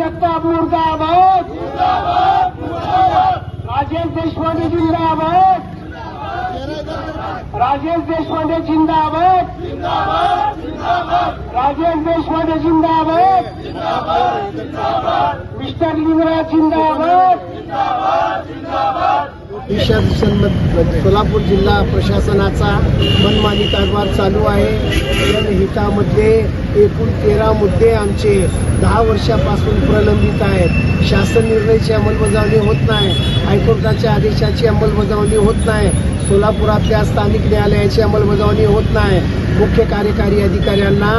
जगताप मुर्दाबाद. राजेश देशपांडे जिंदाबाद. राजेश देशपांडे जिंदाबाद. राजेश देशपांडे जिंदाबाद. मिस्टर लिंगराज जिंदाबाद. ईशा सोलापूर जिल्हा प्रशासनाचा मनमानी कारभार चालू आहे. हितामध्ये एकूण तेरा मुद्दे आमचे दहा वर्षापासून प्रलंबित आहेत. शासन निर्णयाची अंमलबजावणी होत नाही. हायकोर्टाच्या आदेशाची अंमलबजावणी होत नाही. सोलापुरातल्या स्थानिक न्यायालयाची अंमलबजावणी होत नाही. मुख्य कार्यकारी अधिकाऱ्यांना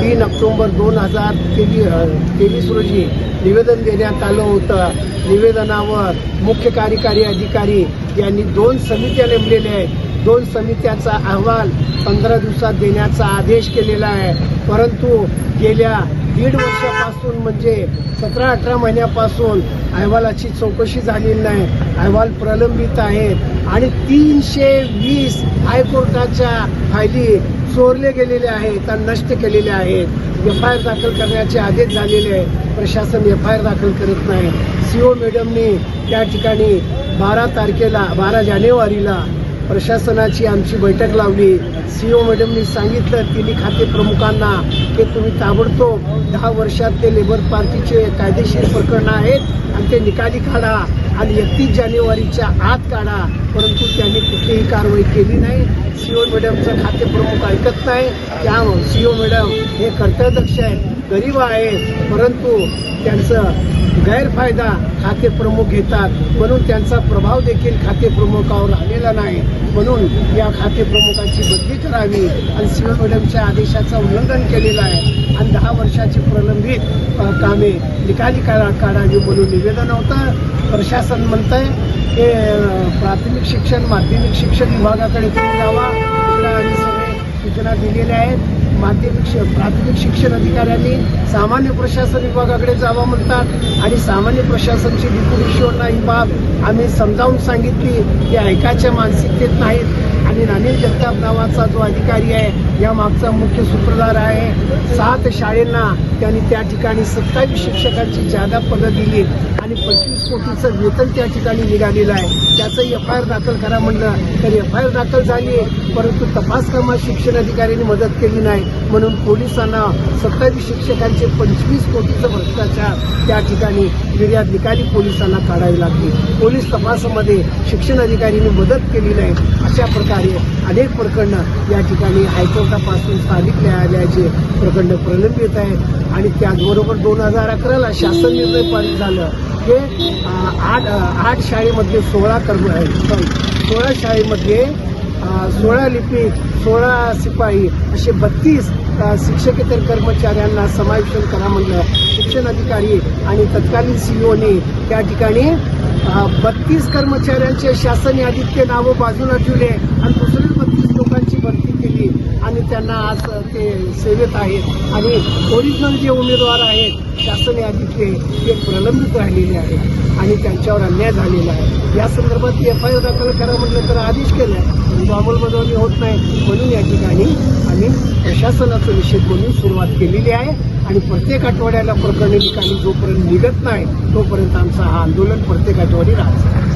तीन ऑक्टोबर दोन हजार तेवीस तेवीस रोजी निवेदन देण्यात आलं होतं. निवेदनावर मुख्य कार्यकारी अधिकारी यांनी दोन समित्या नेमलेल्या आहेत. दोन समित्याचा अहवाल पंधरा दिवसात देण्याचा आदेश केलेला आहे. परंतु गेल्या दीड वर्षापासून म्हणजे सतरा अठरा महिन्यापासून अहवालाची चौकशी झालेली नाही. अहवाल प्रलंबित आहेत आणि तीनशे वीस हायकोर्टाच्या फायली चोरले गेलेले आहेत आणि नष्ट केलेले आहेत. एफ आय आर दाखल करण्याचे आदेश झालेले आहे. प्रशासन एफ आय आर दाखल करत नाही. सी ओ मॅडमनी त्या ठिकाणी बारा तारखेला बारा जानेवारीला प्रशासनाची आमची बैठक लावली. सी ओ मॅडमनी सांगितलं तिन्ही खाते प्रमुखांना की तुम्ही ताबडतोब दहा वर्षात ते लेबर पार्टीचे कायदेशीर प्रकरणं आहेत आणि ते निकाली काढा आणि एकतीस जानेवारीच्या आत काढा. परंतु त्यांनी कुठलीही कारवाई केली नाही. सी ओ मॅडमचं खाते प्रमुख ऐकत नाही. त्या ओ मॅडम हे कर्तव्यदक्ष आहेत गरीब आहेत. परंतु त्यांचं गैरफायदा खाते प्रमुख घेतात म्हणून त्यांचा प्रभाव देखील खाते प्रमुखावर आलेला नाही. म्हणून या खाते प्रमुखाची बदली करावी आणि सीओ मॅडमच्या आदेशाचं उल्लंघन केलेलं आहे. आणि दहा वर्षाची प्रलंबित कामे निकाली काढा काढावी म्हणून निवेदन होतं. प्रशासन म्हणतंय की प्राथमिक शिक्षण माध्यमिक शिक्षण विभागाकडे तुम्ही जावा. सगळे सूचना दिलेल्या आहेत. माध्यमिक शि- प्राथमिक शिक्षण अधिकाऱ्यांनी सामान्य प्रशासन विभागाकडे जावं म्हणतात आणि सामान्य प्रशासनची डिप्युटेशनला ही बाब आम्ही समजावून सांगितली की ऐकायच्या मानसिकतेत नाहीत आणि अनिल जगताप नावाचा जो अधिकारी आहे या मागचा मुख्य सूत्रधार आहे. सात शाळेंना त्यांनी त्या ठिकाणी सत्तावीस शिक्षकांची जादा पदं दिली आणि पंचवीस कोटीचं वेतन त्या ठिकाणी निघालेलं आहे. त्याचं एफ आय आर दाखल करा म्हणलं तर एफ आय आर दाखल झाली परंतु तपास कामात शिक्षण अधिकाऱ्यांनी मदत केली नाही. म्हणून पोलिसांना सत्तावीस शिक्षकांचे पंचवीस कोटीचं भ्रष्टाचार त्या ठिकाणी निर्यात पोलिसांना काढावी लागते पोलीस तपासामध्ये शिक्षण अधिकाऱ्यांनी मदत केली नाही अशा प्रकारे अनेक प्रकरणं या ठिकाणी हायकोर्टापासून स्थानिक न्यायालयाचे प्रकरणं प्रलंबित आहेत. आणि त्याचबरोबर दोन हजार अकराला शासन निर्णय पारित झालं. हे आठ आठ शाळेमध्ये सोळा कर्म सॉरी सोळा शाळेमध्ये सोळा लिपी सोळा शिपाई असे बत्तीस शिक्षकेतर कर्मचाऱ्यांना समावेशन करा म्हणलं. शिक्षण अधिकारी आणि तत्कालीन सीईओने त्या ठिकाणी बत्तीस कर्मचाऱ्यांचे शासन आदित्य नावं बाजूला ठेवले आणि दुसरे लोकांची भरती केली आणि त्यांना आज ते सेवेत आहेत आणि ओरिजिनल जे उमेदवार आहेत शासन यादीतले ते प्रलंबित राहिलेले आहेत आणि त्यांच्यावर अन्याय झालेला आहे. या संदर्भात एफ आय आर दाखल करा म्हटलं तर आदेश केला जो अंमलबजावणी होत नाही म्हणून या ठिकाणी आम्ही प्रशासनाचा निषेध म्हणून सुरुवात केलेली आहे आणि प्रत्येक आठवड्याला प्रकरणी निकाली जोपर्यंत निघत नाही तोपर्यंत आमचं हा आंदोलन प्रत्येक आठवडी आहे